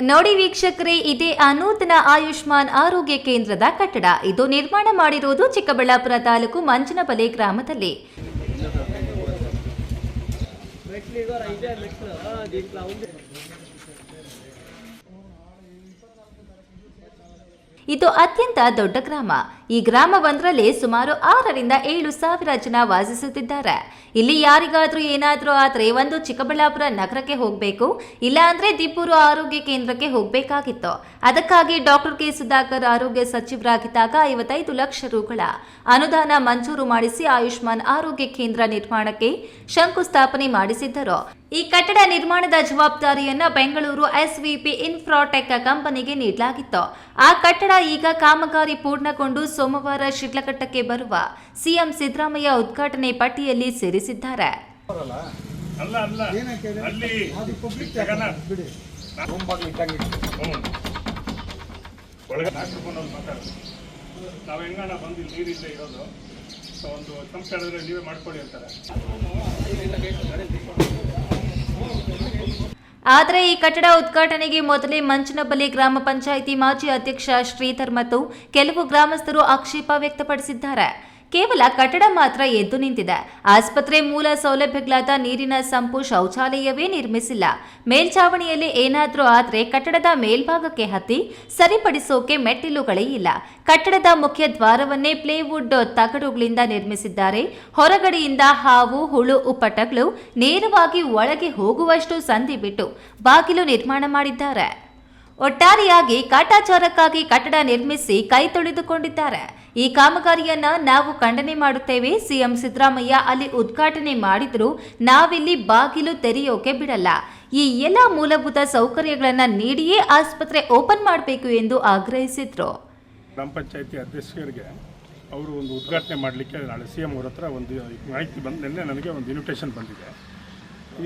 ನೋಡಿ ವೀಕ್ಷಕರೇ, ಇದೇ ಅನೂತನ ಆಯುಷ್ಮಾನ್ ಆರೋಗ್ಯ ಕೇಂದ್ರದ ಕಟ್ಟಡ. ಇದು ನಿರ್ಮಾಣ ಮಾಡಿರುವುದು ಚಿಕ್ಕಬಳ್ಳಾಪುರ ತಾಲೂಕು ಮಂಜನಪಲೆ ಗ್ರಾಮದಲ್ಲಿ. ಇದು ಅತ್ಯಂತ ದೊಡ್ಡ ಗ್ರಾಮ. ಈ ಗ್ರಾಮವೊಂದರಲ್ಲಿ ಸುಮಾರು ಆರರಿಂದ ಏಳು ಸಾವಿರ ಜನ ವಾಸಿಸುತ್ತಿದ್ದಾರೆ. ಇಲ್ಲಿ ಯಾರಿಗಾದ್ರೂ ಏನಾದ್ರೂ ಆದ್ರೆ ಒಂದು ಚಿಕ್ಕಬಳ್ಳಾಪುರ ನಗರಕ್ಕೆ ಹೋಗಬೇಕು, ಇಲ್ಲ ಅಂದ್ರೆ ದಿಬ್ಬೂರು ಆರೋಗ್ಯ ಕೇಂದ್ರಕ್ಕೆ ಹೋಗಬೇಕಾಗಿತ್ತು. ಅದಕ್ಕಾಗಿ ಡಾಕ್ಟರ್ ಕೆ. ಸುಧಾಕರ್ ಆರೋಗ್ಯ ಸಚಿವರಾಗಿದ್ದಾಗ ಐವತ್ತೈದು ಲಕ್ಷ ರೂಗಳ ಅನುದಾನ ಮಂಜೂರು ಮಾಡಿಸಿ ಆಯುಷ್ಮಾನ್ ಆರೋಗ್ಯ ಕೇಂದ್ರ ನಿರ್ಮಾಣಕ್ಕೆ ಶಂಕುಸ್ಥಾಪನೆ ಮಾಡಿಸಿದ್ದರು. ಈ ಕಟ್ಟಡ ನಿರ್ಮಾಣದ ಜವಾಬ್ದಾರಿಯನ್ನ ಬೆಂಗಳೂರು ಎಸ್ವಿಪಿ ಇನ್ಫ್ರಾಟೆಕ್ ಕಂಪನಿಗೆ ನೀಡಲಾಗಿತ್ತು. ಆ ಕಟ್ಟಡ ಈಗ ಕಾಮಗಾರಿ ಪೂರ್ಣಗೊಂಡು ಸೋಮವಾರ ಶಿಡ್ಲಘಟ್ಟಕ್ಕೆ ಬರುವ ಸಿಎಂ ಸಿದ್ದರಾಮಯ್ಯ ಉದ್ಘಾಟನೆ ಪಟ್ಟಿಯಲ್ಲಿ ಸೇರಿಸಿದ್ದಾರೆ. ಹೆಂಗಣ ಒಂದು ಹೇಳಿದ್ರೆ ನೀವೇ ಮಾಡ್ಕೊಳ್ಳಿ ಅಂತಾರೆ. ಆದರೆ ಈ ಕಟ್ಟಡ ಉದ್ಘಾಟನೆಗೆ ಮೊದಲೇ ಮಂಚನಬಲಿ ಗ್ರಾಮ ಪಂಚಾಯಿತಿ ಮಾಜಿ ಅಧ್ಯಕ್ಷ ಶ್ರೀಧರ್ ಮತ್ತು ಕೆಲವು ಗ್ರಾಮಸ್ಥರು ಆಕ್ಷೇಪ ವ್ಯಕ್ತಪಡಿಸಿದ್ದಾರೆ. ಕೇವಲ ಕಟ್ಟಡ ಮಾತ್ರ ಎದ್ದು ನಿಂತಿದೆ. ಆಸ್ಪತ್ರೆ ಮೂಲ ಸೌಲಭ್ಯಗಳಾದ ನೀರಿನ ಸಂಪು ಶೌಚಾಲಯವೇ ನಿರ್ಮಿಸಿಲ್ಲ. ಮೇಲ್ಛಾವಣಿಯಲ್ಲಿ ಏನಾದರೂ ಆದರೆ ಕಟ್ಟಡದ ಮೇಲ್ಭಾಗಕ್ಕೆ ಹತ್ತಿ ಸರಿಪಡಿಸೋಕೆ ಮೆಟ್ಟಿಲುಗಳೇ ಇಲ್ಲ. ಕಟ್ಟಡದ ಮುಖ್ಯ ದ್ವಾರವನ್ನೇ ಪ್ಲೇವುಡ್ ತಗಡುಗಳಿಂದ ನಿರ್ಮಿಸಿದ್ದಾರೆ. ಹೊರಗಡೆಯಿಂದ ಹಾವು, ಹುಳು ಉಪ್ಪಟಗಳು ನೇರವಾಗಿ ಒಳಗೆ ಹೋಗುವಷ್ಟು ಸಂಧಿ ಬಿಟ್ಟು ಬಾಗಿಲು ನಿರ್ಮಾಣ ಮಾಡಿದ್ದಾರೆ. ಒಟ್ಟಾರೆಯಾಗಿ ಕಾಟಾಚಾರಕ್ಕಾಗಿ ಕಟ್ಟಡ ನಿರ್ಮಿಸಿ ಕೈ ತೊಳೆದುಕೊಂಡಿದ್ದಾರೆ. ಈ ಕಾಮಗಾರಿಯನ್ನ ನಾವು ಖಂಡನೆ ಮಾಡುತ್ತೇವೆ. ಸಿಎಂ ಸಿದ್ದರಾಮಯ್ಯ ಅಲ್ಲಿ ಉದ್ಘಾಟನೆ ಮಾಡಿದ್ರು. ನಾವಿಲ್ಲಿ ಬಾಗಿಲು ತೆರೆಯೋಕೆ ಬಿಡಲ್ಲ. ಈ ಎಲ್ಲ ಮೂಲಭೂತ ಸೌಕರ್ಯಗಳನ್ನ ನೀಡಿಯೇ ಆಸ್ಪತ್ರೆ ಓಪನ್ ಮಾಡಬೇಕು ಎಂದು ಆಗ್ರಹಿಸಿದ್ರು. ಗ್ರಾಮ ಪಂಚಾಯತಿ ಅಧ್ಯಕ್ಷರಿಗೆ ಅವರು ಒಂದು ಉದ್ಘಾಟನೆ ಮಾಡಲಿಕ್ಕೆ ನಾಳೆ ಸಿ ಎಂ ಅವ್ರ ಹತ್ರ ಒಂದು ಮಾಹಿತಿ ಬಂದು ನಿನ್ನೆ ನನಗೆ ಒಂದು ಇನ್ವಿಟೇಷನ್ ಬಂದಿದೆ.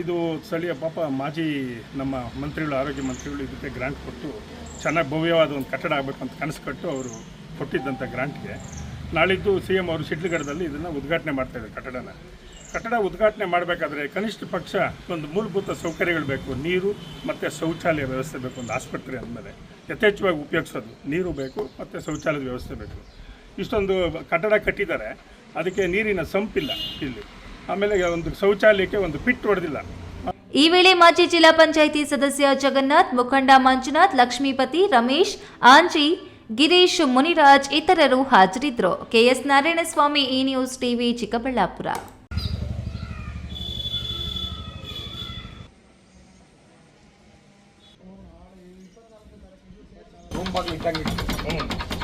ಇದು ಸ್ಥಳೀಯ ಪಾಪ ಮಾಜಿ ನಮ್ಮ ಮಂತ್ರಿಗಳು, ಆರೋಗ್ಯ ಮಂತ್ರಿಗಳು ಇದಕ್ಕೆ ಗ್ರಾಂಟ್ ಕೊಟ್ಟು ಚೆನ್ನಾಗಿ ಭವ್ಯವಾದ ಒಂದು ಕಟ್ಟಡ ಆಗಬೇಕು ಅಂತ ಕನಸು ಕಟ್ಟು ಅವರು ಕೊಟ್ಟಿದ್ದಂಥ ಗ್ರಾಂಟ್ಗೆ ನಾಳಿದ್ದು ಸಿ ಎಂ ಅವರು ಸಿಡ್ಲಗಡದಲ್ಲಿ ಇದನ್ನು ಉದ್ಘಾಟನೆ ಮಾಡ್ತಾಯಿದ್ದಾರೆ ಕಟ್ಟಡನ. ಕಟ್ಟಡ ಉದ್ಘಾಟನೆ ಮಾಡಬೇಕಾದ್ರೆ ಕನಿಷ್ಠ ಪಕ್ಷ ಒಂದು ಮೂಲಭೂತ ಸೌಕರ್ಯಗಳು ಬೇಕು. ನೀರು ಮತ್ತು ಶೌಚಾಲಯ ವ್ಯವಸ್ಥೆ ಬೇಕು ಒಂದು ಆಸ್ಪತ್ರೆ ಅಂದಮೇಲೆ. ಯಥೇಚ್ಛವಾಗಿ ಉಪಯೋಗಿಸೋದು. ನೀರು ಬೇಕು ಮತ್ತು ಶೌಚಾಲಯದ ವ್ಯವಸ್ಥೆ ಬೇಕು. ಇಷ್ಟೊಂದು ಕಟ್ಟಡ ಕಟ್ಟಿದ್ದಾರೆ. ಅದಕ್ಕೆ ನೀರಿನ ಸಂಪಿಲ್ಲ ಇಲ್ಲಿ. ಆಮೇಲೆ ಒಂದು ಶೌಚಾಲಯಕ್ಕೆ ಒಂದು ಪಿಟ್ ಹೊಡೆದಿಲ್ಲ. ಈ ವೇಳೆ ಮಾಜಿ ಜಿಲ್ಲಾ ಪಂಚಾಯಿತಿ ಸದಸ್ಯ ಜಗನ್ನಾಥ್ ಮುಖಂಡ ಮಂಜುನಾಥ್ ಲಕ್ಷ್ಮೀಪತಿ ರಮೇಶ್ ಆಂಜಿ ಗಿರೀಶ್ ಮುನಿರಾಜ್ ಇತರರು ಹಾಜರಿದ್ದರು. KS Narayanaswamy E news TV Chikkaballapur. ಹ್ಞೂ